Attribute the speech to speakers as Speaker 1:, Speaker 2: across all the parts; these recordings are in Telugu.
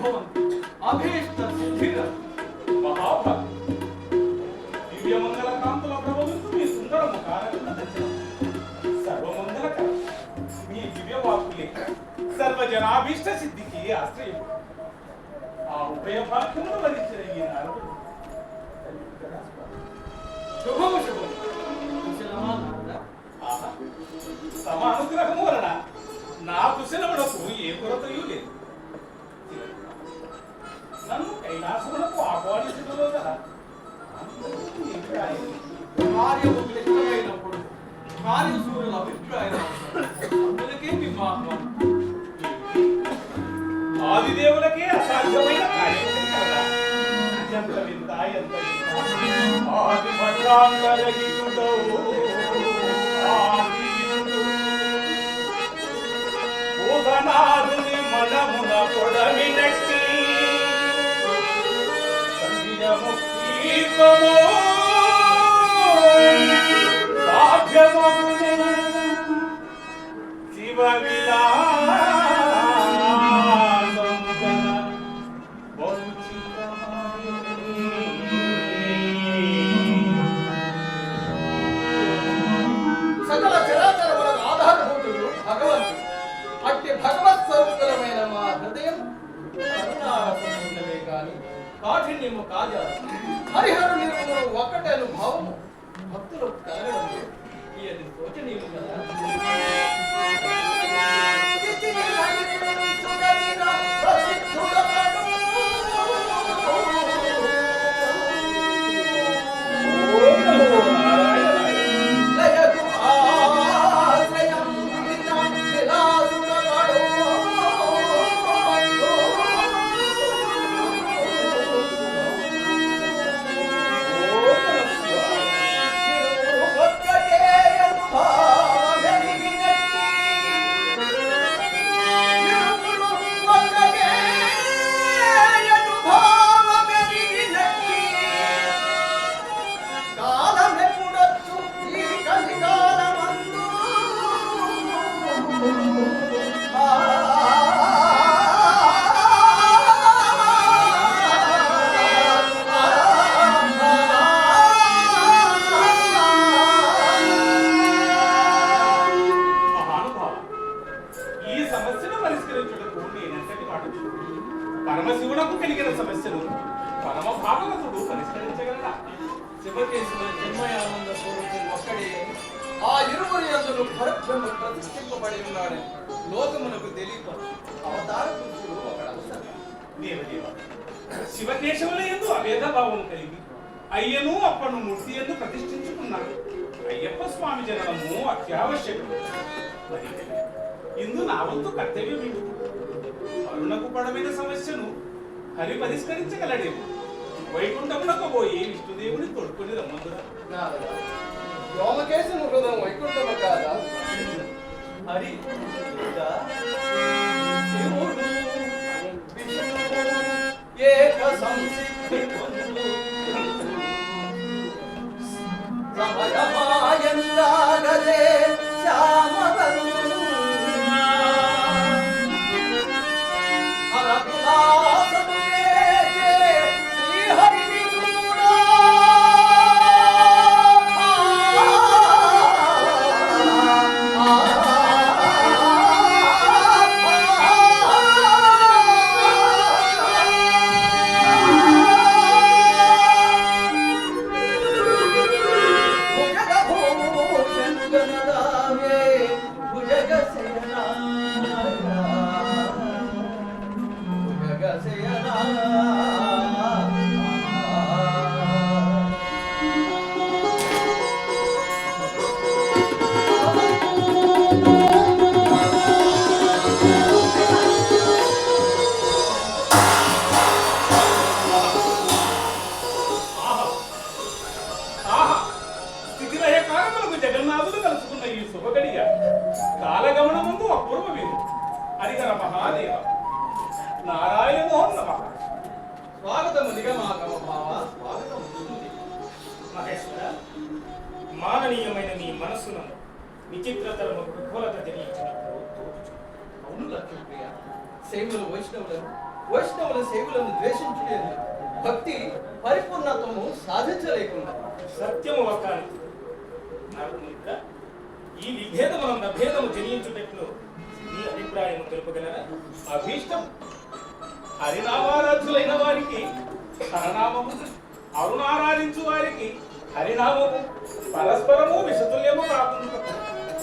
Speaker 1: అభీష్ట సిద్ధిర
Speaker 2: మహాభాగ్యం దివ్యమంగళ కాంతుల ప్రభుత్వం మీ సుందర ముఖాలను తెచ్చాం సర్వమంగళకరం మీ దివ్యవాకులే సర్వజనాభీష్ట సిద్ధికి ఆశ్రయం ఆ ఉభయ భాగ్యమును వరించిన ఈ నరుడు
Speaker 1: శుభము శుభము కుశలమా నారద?
Speaker 2: ఆహా, తమ అనుగ్రహము వలన నా కుశలమునకు ఏ కొరతయూ లేదు భూతనాథుని మనమున పొడమినట్టి సంధ్యముఖీతమో సాధ్యమగునే
Speaker 1: గాని కాఠిన్యము కాజారు హరిహరు నిర్మలు ఒక్కటను భావము భక్తులకు కలగడం లేదు. ఇది శోచనీయము కదా. అందును పరబ్రహ్మ ప్రతిష్ఠింపబడి ఉన్నాడు. లోకమునకు తెలియప అవతార పురుషుడు ఒకడు అవసరం.
Speaker 2: దేవదేవ శివకేశవుల ఎందు అభేద భావం కలిగి అయ్యను అప్పను మూర్తి ఎందు ప్రతిష్ఠించుకున్నాడు. అయ్యప్ప స్వామి జననము అత్యావశ్యకం. మరి ఇందు నా వంతు కర్తవ్యం ఏమిటి? అరుణకు పడమైన సమస్యను హరి పరిష్కరించగలడేమో? వైకుంఠమునకు పోయి విష్ణుదేవుని తోడుకొని రమ్మందురా.
Speaker 1: నారద వ్యోమకేశుని హృదయం వైకుంఠము కాదా
Speaker 3: మాననీయమైన నీ మనస్సును విచిత్రతరము ప్రఫుల్లత తెలియచినప్పుడు తోచుచు.
Speaker 1: అవును లక్ష్మీప్రియ శైవులు వైష్ణవులను వైష్ణవుల సేవలను ద్వేషించలేదు భక్తి పరిపూర్ణత్వము సాధించలేకుండా.
Speaker 2: సత్యము నరకుమిత్ర ఈ విభేదమునంద భేదము జనించుటట్లు నీ అభిప్రాయము తెలుపగలరా?
Speaker 4: అభీష్టం. హరినామారాధ్యులైన వారికి హరనామము అరుణారాధించు వారికి హరినామము పరస్పరము విషతుల్యము కాకుండా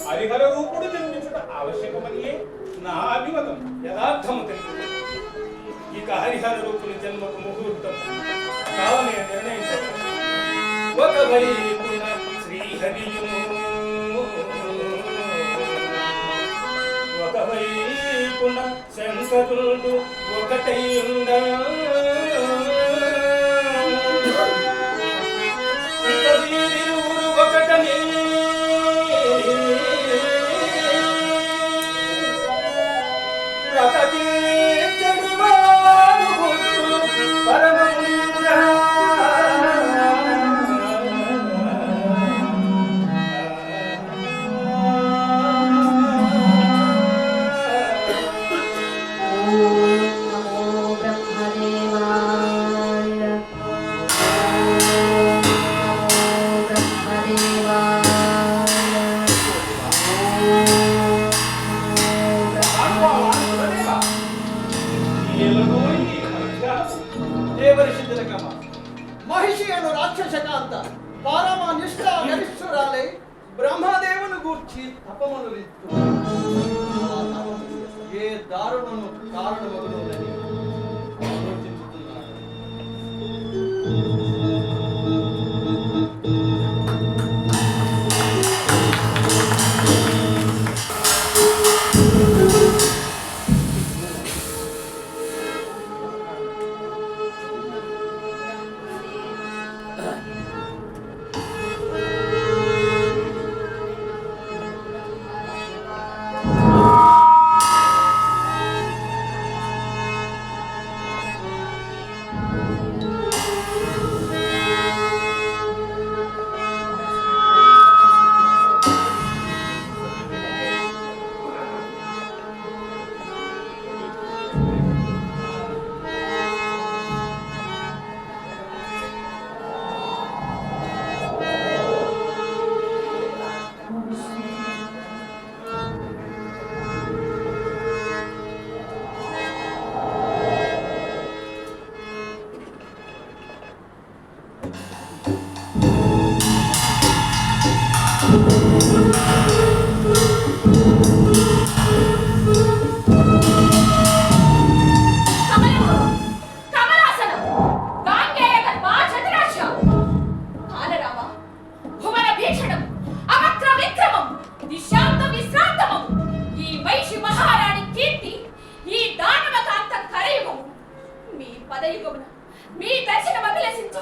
Speaker 4: హరిహర రూపుడు జన్మించుట ఆవశ్యకమనియే నా అభిమతం
Speaker 2: యథార్థము తెలుపు ఇక హరిహర రూపుని జన్మకు ముహూర్తం కావనే నిర్ణయించదు. ఒక వైపున శ్రీహరియును ఒక వైపున శంకరుడు ఒకటై ఉండా
Speaker 1: బ్రహ్మదేవుని గూర్చి తపమును ఏ దారుణము కారణమగునులని
Speaker 5: దర్శనం అభిలషించి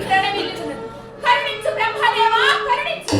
Speaker 5: ప్రణమిల్లుతున్నది. కరుణించు బ్రహ్మదేవా కరుణించు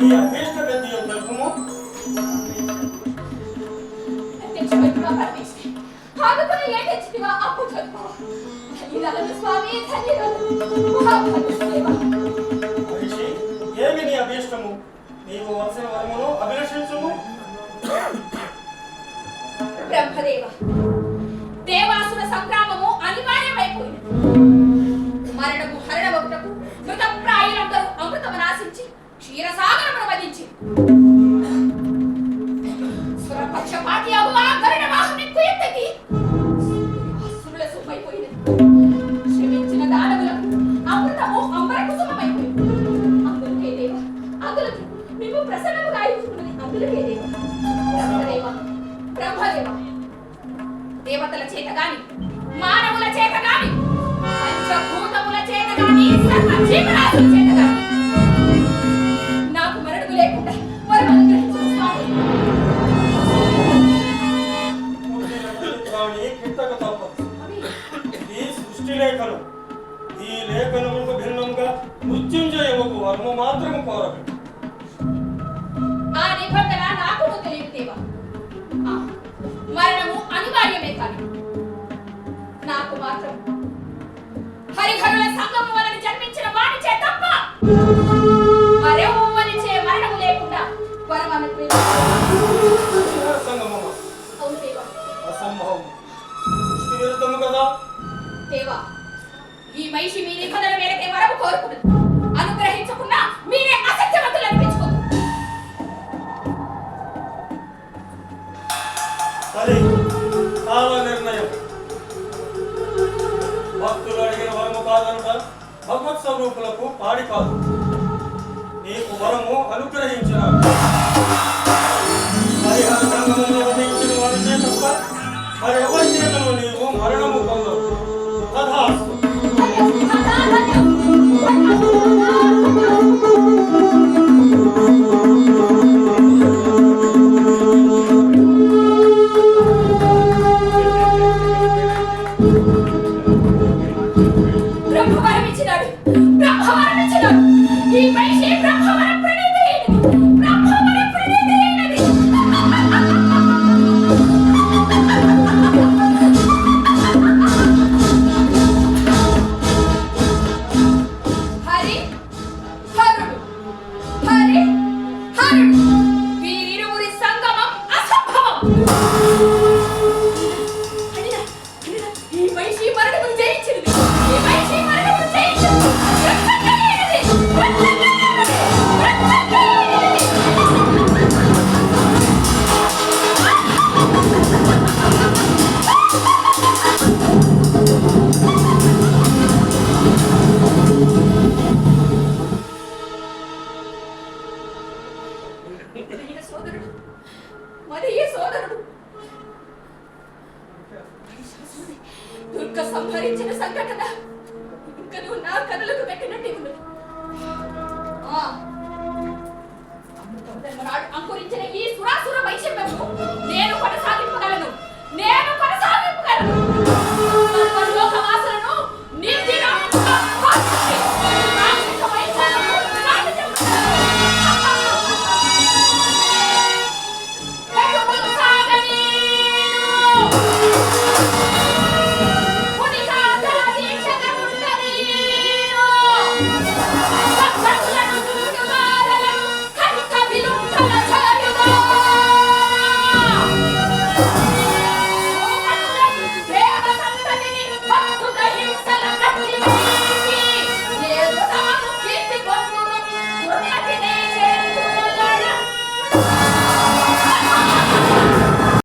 Speaker 3: నీ అభీష్ట గతి తెలుపుము ఏమి నీ అభీష్టము నీవు వలసిన వరమును అభిలషించుము
Speaker 5: బ్రహ్మదేవ దేవాసుర సంగ్రామము అనివార్యమైపోయింది మరణము హరణ ఒకటకు మృతప్రాయులందరూ అమృతము నాశించి క్షీరసాగరమును తప్ప మరెవ్వరిచే మరణము లేకుండా
Speaker 3: అసంభవం. సృష్టి విరుద్ధము కదా?
Speaker 5: దేవా ఈ మహిషి మీ నిబంధన మేరకే వరము కోరుకున్నది అనుగ్రహించకుండా మీరే అసత్యవంతులు అనిపించుకోదు
Speaker 3: అది కాల నిర్ణయం భక్తులు అడిగిన వరము కాదనుక భగవత్ పాడి కాదు. నీకు వరము అనుగ్రహించిన. హరిహర సంగమంలో వధించిన వారిచే తప్ప మరెవరి చేతను నీవు మరణము పొందవు.
Speaker 5: ఈ మనిషి మరణమును జయించినది దుర్గ సంహరించిన సంఘటన. ఇంకా నువ్వు నా కనులకు పెట్టినట్టు ఉన్నది. అంకురించిన ఈ సురాసుర వైషమ్యము నేను కొనసాగింపగలను. నేను కొనసాగింపగలను.